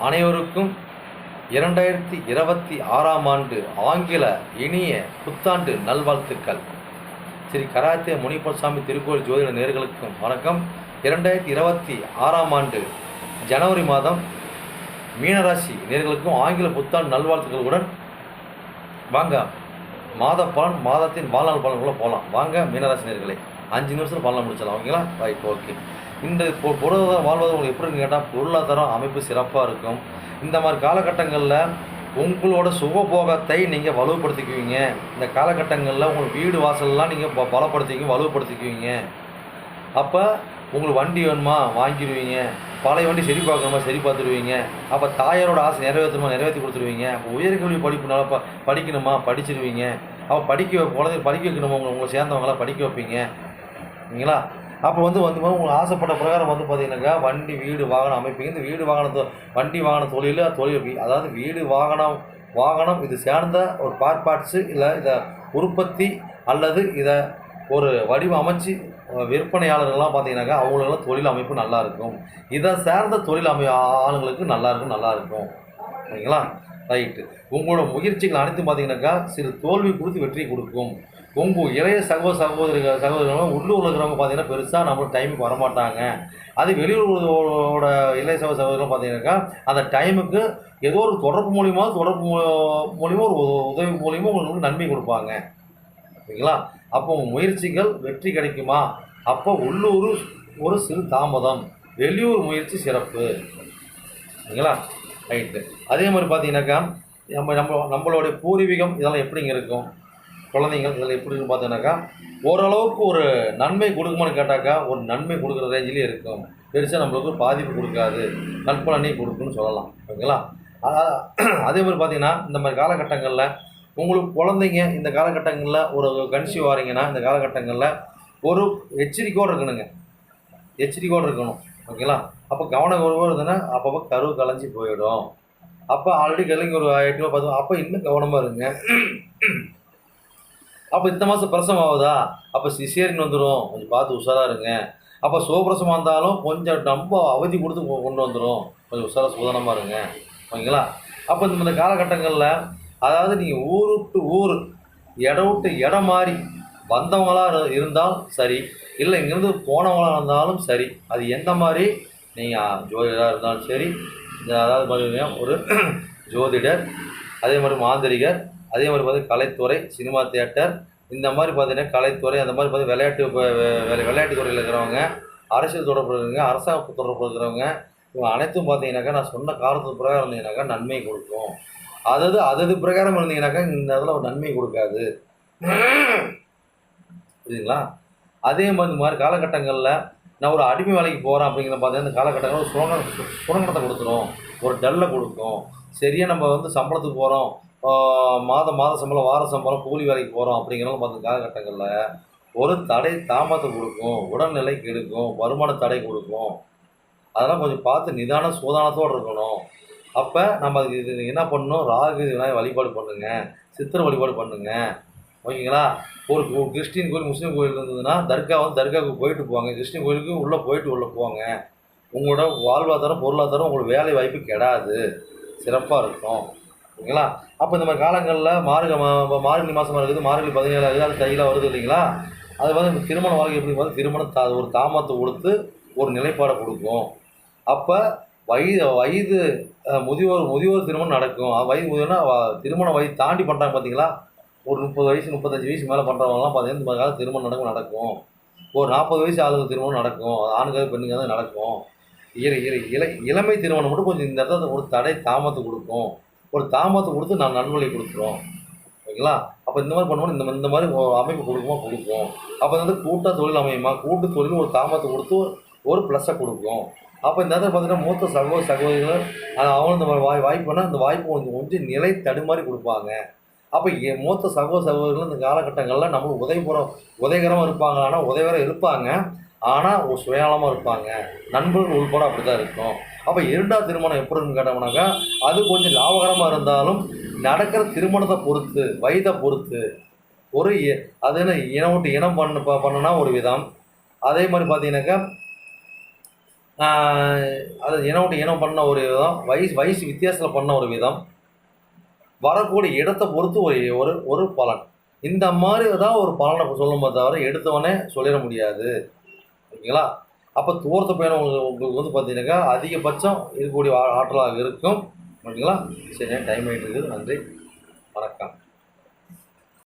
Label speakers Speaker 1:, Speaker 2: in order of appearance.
Speaker 1: அனைவருக்கும் இரண்டாயிரத்தி இருபத்தி ஆறாம் ஆண்டு ஆங்கில இனிய புத்தாண்டு நல்வாழ்த்துக்கள். ஸ்ரீ கராத்தே முனிப்பசாமி திருக்கோயில் ஜோதிட நேர்களுக்கும் வணக்கம். இரண்டாயிரத்தி இருபத்தி ஆறாம் ஆண்டு ஜனவரி மாதம் மீனராசி நேர்களுக்கும் ஆங்கில புத்தாண்டு நல்வாழ்த்துக்களுடன் வாங்க. மாத பலன் மாதத்தின் வாழ்நாள் பலன்குள்ளே போகலாம் வாங்க மீனராசி நேர்களே அஞ்சு நிமிஷத்தில் பலனை முடிச்சிடலாம். ஓகேங்களா? Right okay. இந்த பொ- பொருளாதாரம் வாழ்வது உங்களுக்கு எப்படி கேட்டால் பொருளாதாரம் அமைப்பு சிறப்பாக இருக்கும். இந்த மாதிரி காலகட்டங்களில் உங்களோட சுகபோகத்தை நீங்கள் வலுப்படுத்திக்குவீங்க. இந்த காலகட்டங்களில் உங்கள் வீடு வாசல்லாம் நீங்கள் ப பலப்படுத்திக்குவீங்க வலுப்படுத்திக்குவீங்க. அப்போ உங்களுக்கு வண்டி வேணுமா வாங்கிடுவீங்க பழைய வண்டி சரி பார்க்கணுமா சரி பார்த்துருவீங்க. அப்போ தாயாரோட ஆசை நிறைவேற்றணுமா நிறைவேற்றி கொடுத்துருவீங்க. அப்போ உயர்கல்வி படிப்புனால ப படிக்கணுமா படிச்சிருவீங்க. அப்போ படிக்க குழந்தை படிக்க வைக்கணுமா உங்களை உங்களை சேர்ந்தவங்களாம் படிக்க வைப்பீங்க. சரிங்களா அப்போ வந்து வந்து உங்களுக்கு ஆசைப்பட்ட பிரகாரம் வந்து பார்த்தீங்கன்னாக்கா வண்டி வீடு வாகனம் அமைப்பீங்க. இந்த வீடு வாகன வண்டி வாகன தொழில் தொழில் அதாவது வீடு வாகனம் வாகனம் இது சேர்ந்த ஒரு பார்ட் பார்ட்ஸு இல்லை இதை உற்பத்தி அல்லது இதை ஒரு வடிவம் அமைச்சு விற்பனையாளர்கள்லாம் பார்த்தீங்கன்னாக்கா அவங்களுக்கெல்லாம் தொழில் அமைப்பு நல்லா இருக்கும். இதை சேர்ந்த தொழில் அமை ஆளுங்களுக்கு நல்லா இருக்கும் நல்லா இருக்கும். சரிங்களா? ரைட்டு. உங்களோட முயற்சிகள் அனைத்தும் பார்த்தீங்கன்னாக்கா சிறு தோல்வி கொடுத்து வெற்றி கொடுக்கும். உங்கள் இளைய சகோ சகோதரிகள் சகோதரிகளும் உள்ளூரில் இருக்கிறவங்க பார்த்தீங்கன்னா பெருசாக நம்மளுக்கு டைமுக்கு வரமாட்டாங்க. அது வெளியூரோட இளைய சகோ சகோதரர்கள் பார்த்தீங்கன்னாக்கா அந்த டைமுக்கு ஏதோ ஒரு தொடர்பு மூலியமாக தொடர்பு மூ- ஒரு உத- உதவி மூலியமாக உங்களுக்கு நன்மை கொடுப்பாங்க. ஓகேங்களா அப்போ உங்கள் முயற்சிகள் வெற்றி கிடைக்குமா? அப்போ உள்ளூர் ஒரு சிறு தாமதம் வெளியூர் முயற்சி சிறப்பு. ஓகேங்களா ரைட்டு அதே மாதிரி பார்த்தீங்கன்னாக்கா நம்ம நம்ம நம்மளுடைய பூர்வீகம் இதெல்லாம் எப்படிங்க இருக்கும்? குழந்தைங்கள் இதில் எப்படி இருக்கும் பார்த்தீங்கன்னாக்கா ஓரளவுக்கு ஒரு நன்மை கொடுக்குமான்னு கேட்டாக்கா ஒரு நன்மை கொடுக்குற ரேஞ்சிலே இருக்கும். பெருசாக நம்மளுக்கு பாதிப்பு கொடுக்காது. நற்பலனை கொடுக்குன்னு சொல்லலாம். ஓகேங்களா? அதே மாதிரி பார்த்தீங்கன்னா இந்த மாதிரி காலகட்டங்களில் உங்களுக்கு குழந்தைங்க இந்த காலகட்டங்களில் ஒரு கன்சீவ் ஆகிறீங்கன்னா இந்த காலகட்டங்களில் ஒரு எச்சரிக்கையோடு இருக்கணுங்க. எச்சரிக்கையோடு இருக்கணும். ஓகேங்களா? அப்போ கவனம் ஒருவர் இருந்ததுன்னா அப்பப்போ கரு கலைஞ்சி போயிடும். அப்போ ஆல்ரெடி கலைஞர் ஒரு எட்டு பத்து அப்போ இன்னும் கவனமாக இருங்க. அப்போ இந்த மாதம் பிரசவம் ஆகுதா அப்போ சிசேரின் வந்துடும் கொஞ்சம் பார்த்து உஷாராக இருங்க. அப்போ சோபிரசமாக இருந்தாலும் கொஞ்சம் ரொம்ப அவதி கொடுத்து கொ- கொண்டு வந்துடும் கொஞ்சம் உஷாரா சுதனமாக இருங்க. ஓகேங்களா? அப்போ இந்த இந்த காலகட்டங்களில் அதாவது நீங்கள் ஊர் விட்டு ஊர் இடம் விட்டு இடம் மாறி வந்தவங்களா இருந்தாலும் இருந்தால் சரி. இல்லை இங்கேருந்து போனவங்களா இருந்தாலும் சரி. அது எந்த மாதிரி? நீங்கள் ஜோதிடராக இருந்தாலும் சரி. இந்த அதாவது பார்த்தீங்கன்னா ஒரு ஜோதிடர் அதே மாதிரி மாந்திரிகர் அதே மாதிரி பார்த்தீங்கன்னா கலைத்துறை சினிமா தியேட்டர் இந்த மாதிரி பார்த்தீங்கன்னா கலைத்துறை அந்த மாதிரி பார்த்தீங்கன்னா விளையாட்டு விளையாட்டு துறையில் இருக்கிறவங்க அரசியல் தொடர்பு இருக்கிறவங்க அரசாங்க தொடர்பு இருக்கிறவங்க இவங்க அனைத்தும் பார்த்தீங்கன்னாக்கா நான் சொன்ன காரணத்து பிரகாரம் இருந்தீங்கன்னாக்கா நன்மை கொடுக்கும். அதாவது அதது பிரகாரம் இருந்தீங்கன்னாக்கா இந்த இடத்துல ஒரு நன்மை கொடுக்காது. புரியுதுங்களா? அதே மாதிரி இந்த மாதிரி காலகட்டங்களில் நான் ஒரு அடிமை வேலைக்கு போகிறேன் அப்படிங்கிற பார்த்தீங்கன்னா இந்த காலகட்டங்களில் சுரங்க சுரங்கத்தை கொடுத்துரும். ஒரு டல்லை கொடுக்கும். சரியாக நம்ம வந்து சம்பளத்துக்கு போகிறோம் மாதம் மாத சம்பளம் வார சம்பளம் கூலி வேலைக்கு போகிறோம் அப்படிங்கிறவங்க பார்த்த காலகட்டங்களில் ஒரு தடை தாமதத்தை கொடுக்கும் உடல்நிலை கெடுக்கும் வருமான தடை கொடுக்கும். அதெல்லாம் கொஞ்சம் பார்த்து நிதான சூதானத்தோடு இருக்கணும். அப்போ நம்ம அதுக்கு இது என்ன பண்ணணும்? ராகு விநாயகர் வழிபாடு பண்ணுங்க. சித்திர வழிபாடு பண்ணுங்க. ஓகேங்களா? ஒரு கிறிஸ்டின் கோயில் முஸ்லீம் கோயில் இருந்ததுன்னா தர்கா வந்து தர்காவுக்கு போயிட்டு போவாங்க. கிறிஸ்டின் கோயிலுக்கு உள்ளே போயிட்டு உள்ளே போவாங்க. உங்களோட வாழ்வாதாரம் பொருளாதாரம் உங்களுக்கு வேலை வாய்ப்பு கெடாது. சிறப்பாக இருக்கும் ஓகேங்களா? அப்போ இந்த மாதிரி காலங்களில் மார்க மா- மார்கழி மாதமாக இருக்குது. மார்கழி பதினேழாவது அது தையிலாக வருது இல்லைங்களா? அது வந்து இந்த திருமண வாழ்க்கை எப்படி வந்து திருமணம் தா ஒரு தாமத்தை கொடுத்து ஒரு நிலைப்பாடை கொடுக்கும். அப்போ வயது வயது முதியோர் முதியோர் திருமணம் நடக்கும். அது வயது முதியோர்னா திருமண வயது தாண்டி பண்ணுறாங்க பார்த்தீங்களா ஒரு முப்பது வயசு முப்பத்தஞ்சு வயசு மேலே பண்ணுறவங்கலாம் பார்த்தீங்கன்னா இந்த திருமணம் நடக்கும் நடக்கும். ஒரு நாற்பது வயசு ஆளுங்க திருமணம் நடக்கும். ஆணுங்க பெண்ணுங்க தான் நடக்கும். இளை இளை இளை இளமை திருமணம் மட்டும் கொஞ்சம் இந்த இடத்துல ஒரு தடை தாமத்தை கொடுக்கும். ஒரு தாமத்தை கொடுத்து நான் நன்வழி கொடுக்குறோம். ஓகேங்களா? அப்போ இந்த மாதிரி பண்ணுவோம் இந்த இந்த மாதிரி அமைப்பு கொடுக்குமா கொடுக்கும் அப்போ வந்து கூட்ட தொழில் அமையுமா? கூட்டு தொழில் ஒரு தாமத்தை கொடுத்து ஒரு ப்ளஸ்ஸை கொடுக்கும் அப்போ இந்த இடத்துல பார்த்தீங்கன்னா மூத்த சகோதர சகோதரிகள் அது அவங்களும் இந்த மாதிரி வாய் வாய்ப்புனால் அந்த வாய்ப்பு கொஞ்சம் கொஞ்சம் நிலை தடுமாறி கொடுப்பாங்க. அப்போ என் மூத்த சகோதர சகோதரிகள் இந்த காலகட்டங்களில் நம்மளுக்கு உதவிபுறம் உதவிகரமாக இருப்பாங்க. ஆனால் உதவிகரம் இருப்பாங்க. ஆனால் ஒரு சுயநலமாக இருப்பாங்க. நண்பர்கள் உள்பட அப்படி தான் இருக்கும். அப்போ இரண்டாவது திருமணம் எப்படி இருக்குன்னு கேட்டோம்னாக்கா அது கொஞ்சம் லாபகரமாக இருந்தாலும் நடக்கிற திருமணத்தை பொறுத்து வயதை பொறுத்து ஒரு அது என்ன இனம் விட்டு இனம் பண்ண ப- பண்ணுனா ஒரு விதம். அதே மாதிரி பார்த்தீங்கன்னாக்கா அது இனம் விட்டு இனம் பண்ண ஒரு விதம் வயசு வயசு வித்தியாசத்தில் பண்ண ஒரு விதம். வரக்கூடிய இடத்தை பொறுத்து ஒரு ஒரு ஒரு பலன். இந்த மாதிரி தான் ஒரு பலனை சொல்லும்போது தவிர எடுத்தவொடனே சொல்லிட முடியாது. ஓகேங்களா? அப்போ தூரத்து பயணம் உங்களுக்கு உங்களுக்கு வந்து பார்த்தீங்கன்னாக்கா அதிகபட்சம் இருக்கக்கூடிய ஆ- ஆற்றலாக இருக்கும். ஓகேங்களா? சரி டைம் ஆகிட்டு இருக்குது. நன்றி. வணக்கம்.